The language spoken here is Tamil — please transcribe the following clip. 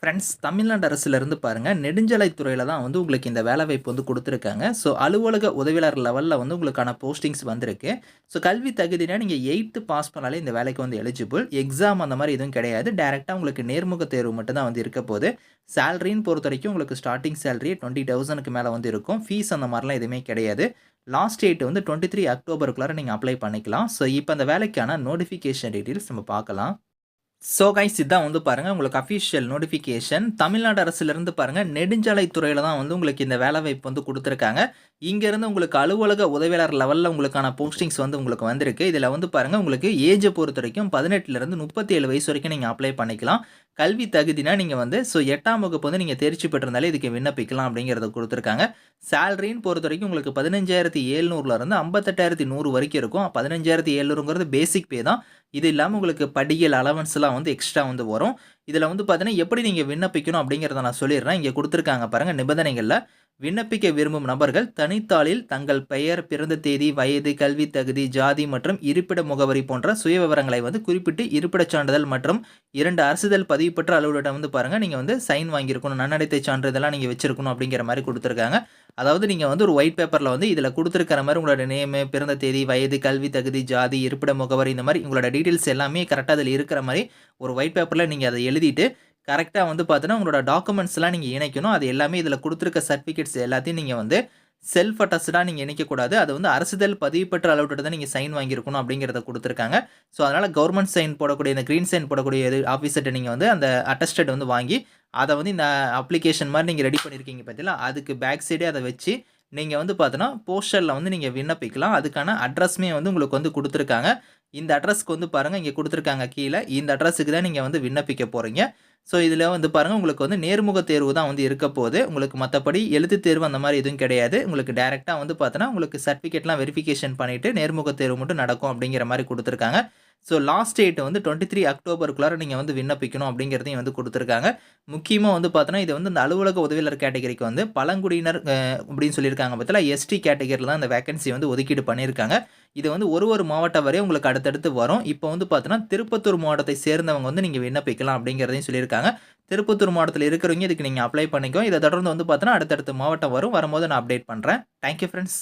ஃப்ரெண்ட்ஸ் தமிழ்நாடு அரசுலேருந்து பாருங்கள் நெடுஞ்சாலைத்துறையில் தான் வந்து உங்களுக்கு இந்த வேலைவாய்ப்பு வந்து கொடுத்துருக்காங்க. ஸோ அலுவலக உதவியாளர் லெவலில் வந்து உங்களுக்கான போஸ்டிங்ஸ் வந்திருக்கு. ஸோ கல்வி தகுதினா நீங்கள் எயித்து பாஸ் பண்ணாலே இந்த வேலைக்கு வந்து எலிஜிபிள் எக்ஸாம் அந்த மாதிரி எதுவும் கிடையாது. டேரெக்டாக உங்களுக்கு நேர்முக தேர்வு மட்டும்தான் வந்து இருக்க போது சேலரின்னு பொறுத்த வரைக்கும் உங்களுக்கு ஸ்டார்டிங் சேலரி டுவெண்ட்டி தௌசண்ட்க்கு மேலே வந்து இருக்கும். ஃபீஸ் அந்த மாதிரிலாம் எதுவுமே கிடையாது. லாஸ்ட் டேட் வந்து டுவெண்ட்டி த்ரீ அக்டோபருக்குள்ளார நீங்கள் அப்ளை பண்ணிக்கலாம். ஸோ இப்போ அந்த வேலைக்கான நோட்டிஃபிகேஷன் டீட்டெயில்ஸ் நம்ம பார்க்கலாம். ஸோ கைஸ் இதான் வந்து பாருங்கள் உங்களுக்கு அஃபிஷியல் நோட்டிஃபிகேஷன் தமிழ்நாடு அரசுலேருந்து பாருங்கள் நெடுஞ்சாலைத்துறையில் தான் வந்து உங்களுக்கு இந்த வேலைவாய்ப்பு வந்து கொடுத்துருக்காங்க. இங்கேருந்து உங்களுக்கு அலுவலக உதவியாளர் லெவலில் உங்களுக்கான போஸ்டிங்ஸ் வந்து உங்களுக்கு வந்திருக்கு. இதில் வந்து பாருங்கள் உங்களுக்கு ஏஜை பொறுத்த வரைக்கும் பதினெட்டுலேருந்து முப்பத்தி ஏழு வயசு வரைக்கும் நீங்கள் அப்ளை பண்ணிக்கலாம். கல்வி தகுதினா நீங்கள் வந்து ஸோ எட்டாம் வகுப்பு வந்து நீங்கள் தேர்ச்சி பெற்றிருந்தாலே இதுக்கு விண்ணப்பிக்கலாம் அப்படிங்கிறத கொடுத்துருக்காங்க. சேலரின்னு பொறுத்த வரைக்கும் உங்களுக்கு பதினஞ்சாயிரத்தி ஏழ்நூறுலேருந்து ஐம்பத்தெட்டாயிரத்தி நூறு வரைக்கும் இருக்கும். பதினஞ்சாயிரத்தி ஏழ்நூறுங்கிறது பேசிக் பே தான். இது இல்லாமல் உங்களுக்கு படியல் அலவன்ஸ்லாம் வந்து எக்ஸ்ட்ரா வந்து வரும். இதில் வந்து பார்த்தீங்கன்னா எப்படி நீங்கள் விண்ணப்பிக்கணும் அப்படிங்கிறத நான் சொல்லிடுறேன். இங்கே கொடுத்துருக்காங்க பாருங்கள் நிபந்தனைகளில். விண்ணப்பிக்க விரும்பும் நபர்கள் தனித்தாளில் தங்கள் பெயர் பிறந்த தேதி வயது கல்வி தகுதி ஜாதி மற்றும் இருப்பிட முகவரி போன்ற சுய விவரங்களை வந்து குறிப்பிட்டு இருப்பிடச் சான்றிதழ் மற்றும் இரண்டு அரசுதல் பதிவு பெற்ற அலுவலகம் வந்து பாருங்கள் நீங்கள் வந்து சைன் வாங்கியிருக்கணும் நன்னடத்தை சான்றிதழாக நீங்கள் வச்சிருக்கணும் அப்படிங்கிற மாதிரி கொடுத்துருக்காங்க. அதாவது நீங்கள் வந்து ஒரு ஒயிட் பேப்பரில் வந்து இதில் கொடுத்துருக்கிற மாதிரி உங்களோட நேமு பிறந்த தேதி வயது கல்வி தகுதி ஜாதி இருப்பிட முகவரி இந்த மாதிரி உங்களோட டீட்டெயில்ஸ் எல்லாமே கரெக்டாக அதில் இருக்கிற மாதிரி ஒரு ஒயிட் பேப்பரில் நீங்கள் அதை எழுதிட்டு கரெக்டாக வந்து பார்த்தீங்கன்னா உங்களோட டாக்குமெண்ட்ஸ்லாம் நீங்கள் இணைக்கணும். அது எல்லாமே இதில் கொடுத்துருக்க சர்டிஃபிகேட்ஸ் எல்லாத்தையும் நீங்கள் வந்து செல்ஃப் அட்டஸ்டாக நீங்கள் இணைக்கக்கூடாது. அது வந்து அரசுதல் பதிவு பெற்ற அளவுட்டு தான் நீங்கள் சைன் வாங்கியிருக்கணும் அப்படிங்கிறத கொடுத்துருக்காங்க. ஸோ அதனால் கவர்மெண்ட் சைன் போடக்கூடிய இந்த க்ரீன் சைன் போடக்கூடிய இது ஆஃபீஸர்கிட்ட நீங்கள் வந்து அந்த அட்டஸ்டட் வந்து வாங்கி அதை வந்து இந்த அப்ளிகேஷன் மாதிரி நீங்கள் ரெடி பண்ணியிருக்கீங்க பார்த்தீங்களா? அதுக்கு பேக் சைடே அதை வச்சு நீங்கள் வந்து பார்த்தோன்னா போஸ்டரில் வந்து நீங்கள் விண்ணப்பிக்கலாம். அதுக்கான அட்ரஸ்மே வந்து உங்களுக்கு வந்து கொடுத்துருக்காங்க. இந்த அட்ரஸ்க்கு வந்து பாருங்கள் இங்கே கொடுத்துருக்காங்க கீழே. இந்த அட்ரஸுக்கு தான் நீங்கள் வந்து விண்ணப்பிக்க போகிறீங்க ஸோ இதில் வந்து பாருங்கள் உங்களுக்கு வந்து நேர்முக தேர்வு தான் வந்து இருக்க போகுது. உங்களுக்கு மற்றபடி எழுத்து தேர்வு அந்த மாதிரி எதுவும் கிடையாது. உங்களுக்கு டேரெக்டாக வந்து பார்த்தோன்னா உங்களுக்கு சர்டிஃபிகேட்லாம் வெரிஃபிகேஷன் பண்ணிவிட்டு நேர்முக தேர்வு மட்டும் நடக்கும் அப்படிங்கிற மாதிரி கொடுத்துருக்காங்க. ஸோ லாஸ்ட் டேட் வந்து டுவெண்ட்டி த்ரீ அக்டோபருக்குள்ளார நீங்கள் வந்து விண்ணப்பிக்கணும் அப்படிங்கிறதையும் வந்து கொடுத்துருக்காங்க. முக்கியமாக வந்து பார்த்தோன்னா இது வந்து இந்த அலுவலக உதவியாளர் கேட்டகரிக்கு வந்து பழங்குடியினர் அப்படின்னு சொல்லியிருக்காங்க பார்த்தா எஸ்டி கேட்டகரியில் தான் இந்த வேகன்சி வந்து ஒதுக்கீடு பண்ணியிருக்காங்க. இது வந்து ஒரு ஒரு மாவட்டம் வரை உங்களுக்கு அடுத்தடுத்து வரும். இப்போ வந்து பார்த்தோன்னா திருப்பத்தூர் மாவட்டத்தை சேர்ந்தவங்க வந்து நீங்கள் விண்ணப்பிக்கலாம் அப்படிங்கிறதையும் சொல்லியிருக்காங்க. திருப்பத்தூர் மாவட்டத்தில் இருக்கிறவங்க இதுக்கு நீங்கள் அப்ளை பண்ணிக்கோ இதை தொடர்ந்து வந்து பார்த்தோன்னா அடுத்தடுத்த மாவட்டம் வரும். வரும்போது நான் அப்டேட் பண்ணுறேன் தேங்க்யூ ஃப்ரெண்ட்ஸ்